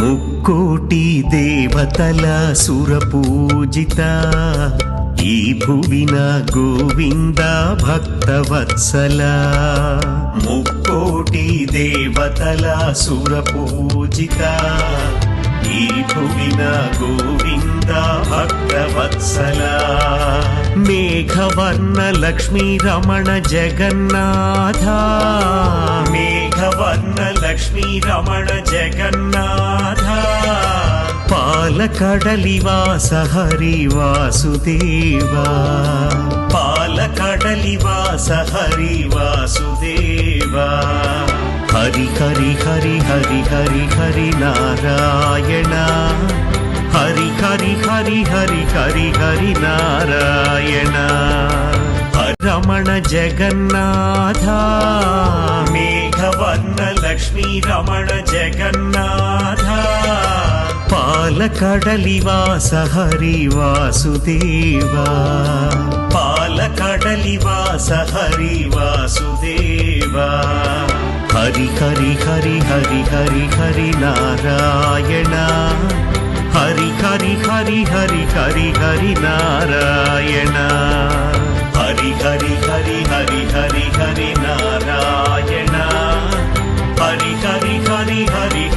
ముక్కోటి దేవతల సురపూజిత. ఈ భువిన గోవింద భక్తవత్సల. ముక్కోటి దేవతల సురపూజిత. ఈ భువిన గోవింద భక్తవత్సల. మేఘవర్ణ లక్ష్మీ రమణ జగన్నాథ. మే లక్ష్మీ రమణ జగన్నాథ పాలకడలివాస హరి వాసుదేవా పాలకడలివాస హరి వాసుదేవా హరి హరి హరి హరి హరి హరి నారాయణ హరి హరి హరి హరి హరి హరి నారాయణ రమణ జగన్నాథ మేఘవర్ణ లక్ష్మీ రమణ జగన్నాథ పాలకడలివాస హరి వాసుదేవా పాలకడలివాస హరి వాసుదేవా హరి హరి హరి హరి హరి హరి నారాయణ హరి హరి హరి హరి హరి హరి నారాయణ హరి హరి హరి హరి హరి హరి నారాయణ हरि